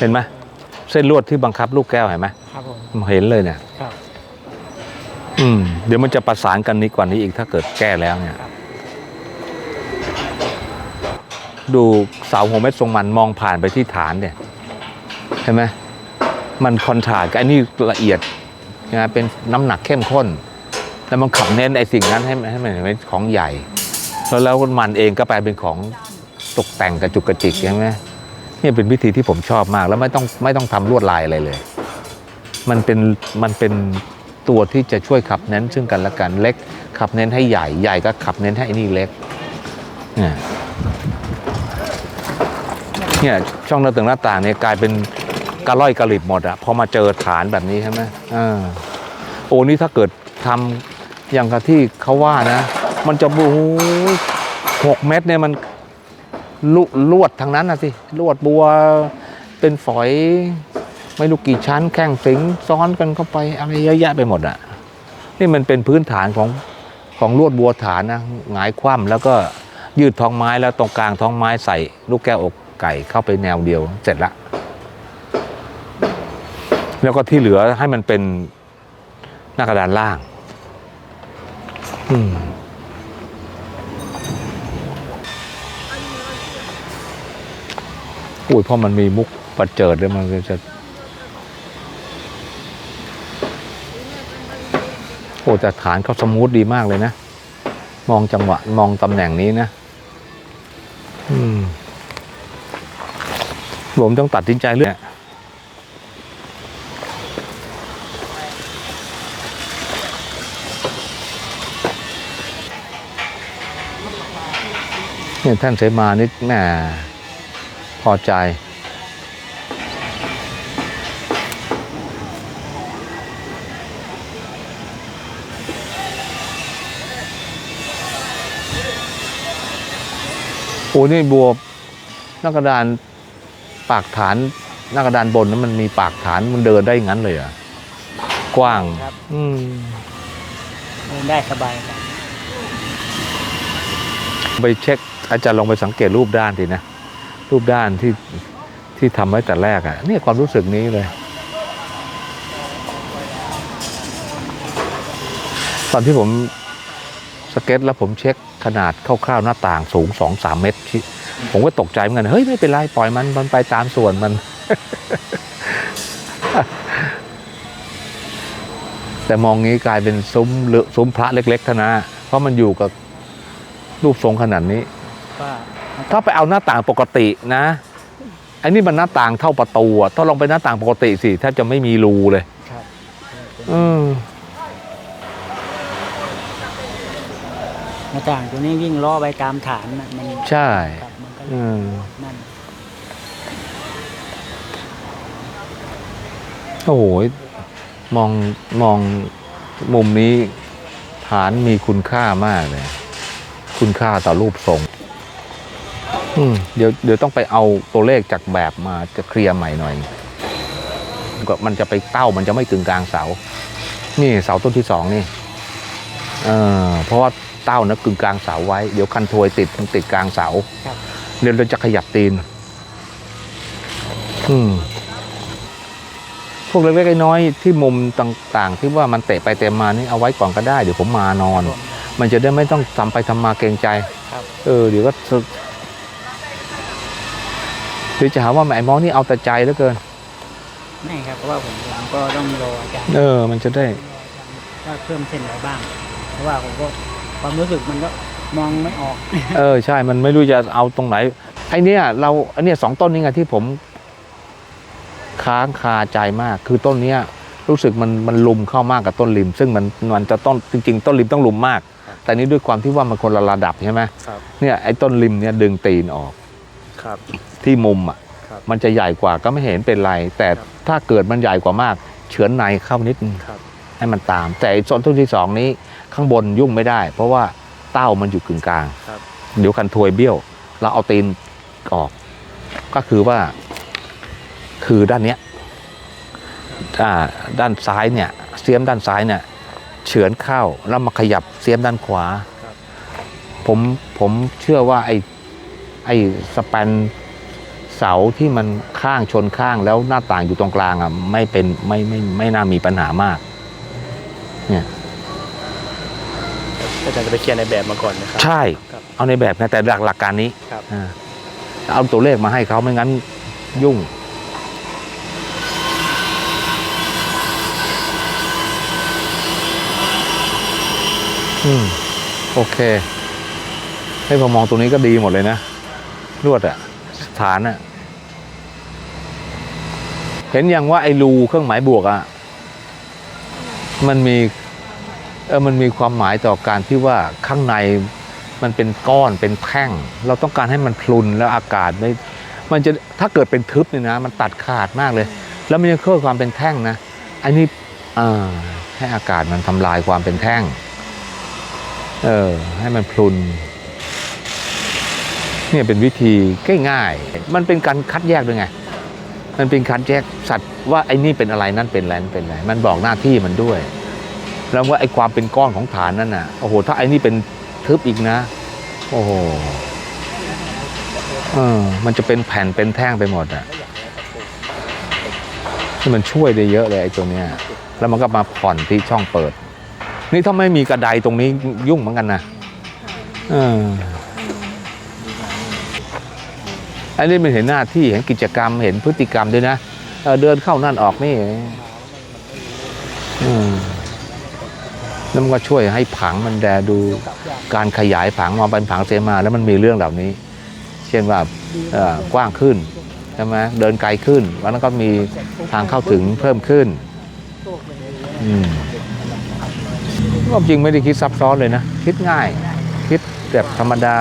เห็นไหมเส้นลวดที่บังคับลูกแก้วเห็นไหมครับผมเห็นเลยเนี่ยครับอืมเดี๋ยวมันจะประสานกันนี้กว่านี้อีกถ้าเกิดแก้แล้วเนี่ย ดูเสาหัวเม็ดทรงมันมองผ่านไปที่ฐานเนี่ยเห็นไหมมันคอนทราสต์กับไอ้นี่ละเอียดนะเป็นน้ำหนักเข้มข้น แล้วมันขับเน้นไอ้สิ่งนั้นให้มันให้มันเป็นของใหญ่ แล้วแล้วมันเองก็ไปเป็นของตกแต่งกระจุกกระจิกใช่ไหม นี่เป็นวิธีที่ผมชอบมาก แล้วไม่ต้องไม่ต้องทำลวดลายอะไรเลย มันเป็นมันเป็นตัวที่จะช่วยขับเน้นซึ่งกันและกันเล็ก ขับเน้นให้ใหญ่ใหญ่ก็ขับเน้นให้อนี่เล็กเนี่ยเนี่ยช่องหน้าต่างหน้าต่างเนี่ยกลายเป็นกระล่อยกระหลิบหมดอะพอมาเจอฐานแบบนี้ใช่ไหมอ่าโอ้นี่ถ้าเกิดทำอย่างกับที่เขาว่านะ มันจะโอ้หกเม็ดเนี่ยมัน ลลวดทางนั้นนะสิลวดบัวเป็นฝอย ไม่รู้กี่ชั้น แข่งสิงซ้อนกันเข้าไปอะไรเยอะแยะไปหมดอะนี่มันเป็นพื้นฐานของของลวดบัวฐานนะหงายคว่ำแล้วก็ยืดท้องไม้แล้วตรงกลางท้องไม้ใส่ลูกแก้วอกไก่เข้าไปแนวเดียวเสร็จละ แล้วก็ที่เหลือให้มันเป็นหน้ากระดานล่าง อืม อุ้ยพอมันมีมุกประเจิดแล้วมันก็จะโอ้แต่ฐานเขาสมูทดีมากเลยนะ มองจังหวะ มองตำแหน่งนี้นะ อืม ผมต้องตัดสินใจเรื่องเนี่ยท่านเสมานิดแม่ พอใจ โอ้นี่บัวหน้ากระดานปากฐานหน้ากระดานบนนั้นมันมีปากฐานมันเดินได้อย่างนั้นเลยเหรอะกว้างครับ อืมเดินได้สบายครับไปเช็คอาจารย์ลองไปสังเกตรูปด้านทีนะ รูปด้านที่ที่ทำไว้แต่แรกอะ่ะเนี่ยความรู้สึกนี้เลย ตอนที่ผมสเก็ตแล้วผมเช็คขนาดคร่าวๆหน้าต่างสูงสองสามเมตร ผมก็ตกใจเหมือนกันเฮ้ยไม่เป็นไรปล่อยมันมันไปตามส่วนมัน แต่มองงี้กลายเป็นซุ้มหรือซุ้มพระเล็ก ๆ เท่านะเพราะมันอยู่กับรูปทรงขนาดนี้ ถ้าไปเอาหน้าต่างปกตินะไอ้นี่มันหน้าต่างเท่าประตูอะถ้าลองไปหน้าต่างปกติสิแทบจะไม่มีรูเลยครับอืมหน้าต่างตัวนี้วิ่งล้อไปตามฐานน่ะมันใช่ครับมันก็อืมนั่นโอ้โหมองมองมุมนี้ฐานมีคุณค่ามากเลย คุณค่าต่อรูปทรงอืม เดี๋ยวเดี๋ยวต้องไปเอาตัวเลขจากแบบมาจะเคลียร์ใหม่หน่อยก็มันจะไปเต้ามันจะไม่กึ่งกลางเสา นี่เสาต้นที่สองนี่เออเพราะว่าเต้านะกึ่งกลางเสาไว้ เดี๋ยวคันทวยติดมันติดกลางเสาครับเดี๋ยวเราจะขยับตีน อืมพวกเล็กๆน้อยๆที่มุมต่าง ๆ ที่ว่ามันเตะไปเตะมานี่เอาไว้ก่อนก็ได้เดี๋ยวผมมานอน มันจะได้ไม่ต้องทำไปทำมาเกรงใจครับเออเดี๋ยวก็ สึกเดี๋ยวจะหาว่าไอ้มองนี่เอาแต่ใจเหลือเกิน ไม่ครับเพราะว่าผมผมก็ต้องรออาจารย์เออ มันจะได้ ว่าเพิ่มเส้นอะไรบ้าง เพราะว่าผมก็ความรู้สึกมันก็มองไม่ออก เออใช่ มันไม่รู้จะเอาตรงไหน ไอเนี้ยเราไอเนี้ยสองต้นนี้ไงที่ผม ค้างคาใจมาก คือต้นเนี้ย รู้สึกมันมันลุมเข้ามากกับต้นริม ซึ่งมันมันจะต้นจริง ๆ ต้นริมต้องลุมมากแต่นี้ด้วยความที่ว่ามันคนละระดับใช่ไหมครับ เนี่ยไอ้ต้นริมเนี่ยดึงตีนออก ครับ ที่มุมอะครับ มันจะใหญ่กว่าก็ไม่เห็นเป็นไร แต่ครับ ถ้าเกิดมันใหญ่กว่ามาก เฉือนในเข้านิดนึงครับให้มันตาม แต่ไอ้ต้นต้นที่สองนี้ข้างบนยุ่งไม่ได้ เพราะว่าเต้ามันอยู่กึ่งกลาง ครับเดี๋ยวคันทวยเบี้ยว เราเอาตีนออก ก็คือว่า คือด้านเนี้ยอ่าด้านซ้ายเนี่ย เสียมด้านซ้ายเนี่ย เฉือนเข้าแล้วมาขยับเสียมด้านขวา ครับ ผมผมเชื่อว่าไอ้ไอ้สแปน เสาที่มันข้างชนข้างแล้วหน้าต่างอยู่ตรงกลางอะไม่เป็นไม่ไม่ไม่น่ามีปัญหามาก เนี่ยอาจารย์จะไปเคลียร์ในแบบมาก่อนนะครับ ใช่ ครับเอาในแบบนะแต่หลักหลักการนี้ครับ อ่าเอาตัวเลขมาให้เขาไม่งั้นยุ่ง อืม โอเค ให้พอมองตรงนี้ก็ดีหมดเลยนะ ลวดอะ ฐานอะเห็นยังว่าไอ้รูเครื่องหมายบวกอะมันมีเออมันมีความหมายต่อการที่ว่าข้างในมันเป็นก้อนเป็นแท่ง เราต้องการให้มันพลุนแล้วอากาศไม่มันจะถ้าเกิดเป็นทึบเนี่ยนะ มันตัดขาดมากเลย แล้วมันยังเพิ่มความเป็นแท่งนะอันนี้อ่าให้อากาศมันทำลายความเป็นแท่ง เออ ให้มันพลุน เนี่ยเป็นวิธีง่ายๆ มันเป็นการคัดแยกด้วยไง มันเป็นการแยกสัตว์ว่าไอ้นี่เป็นอะไรนั่นเป็นอะไรนั่นเป็นอะไร มันบอกหน้าที่มันด้วย แล้วว่าไอ้ความเป็นก้อนของฐานนั่นน่ะ โอ้โห ถ้าไอ้นี่เป็นทึบอีกนะ โอ้โห เออ มันจะเป็นแผ่นเป็นแท่งไปหมดอะที่มันช่วยได้เยอะเลยไอ้ตัวเนี้ย แล้วมันก็มาผ่อนที่ช่องเปิด นี่ถ้าไม่มีกระไดตรงนี้ยุ่งเหมือนกันนะ เออ อันนี้มันเห็นหน้าที่เห็นกิจกรรมเห็นพฤติกรรมด้วยนะเเดินเข้านั่นออกนี่อืมแล้วมันก็ช่วยให้ผังมันแดดูการขยายผังมาเป็นผังเสมาแล้วมันมีเรื่องเหล่านี้ เช่นว่ากว้างขึ้นใช่ไหมเดินไกลขึ้นแล้วก็มีทางเข้าถึงเพิ่มขึ้นอืมความจริงไม่ได้คิดซับซ้อนเลยนะ คิดง่าย คิดแบบธรรมดา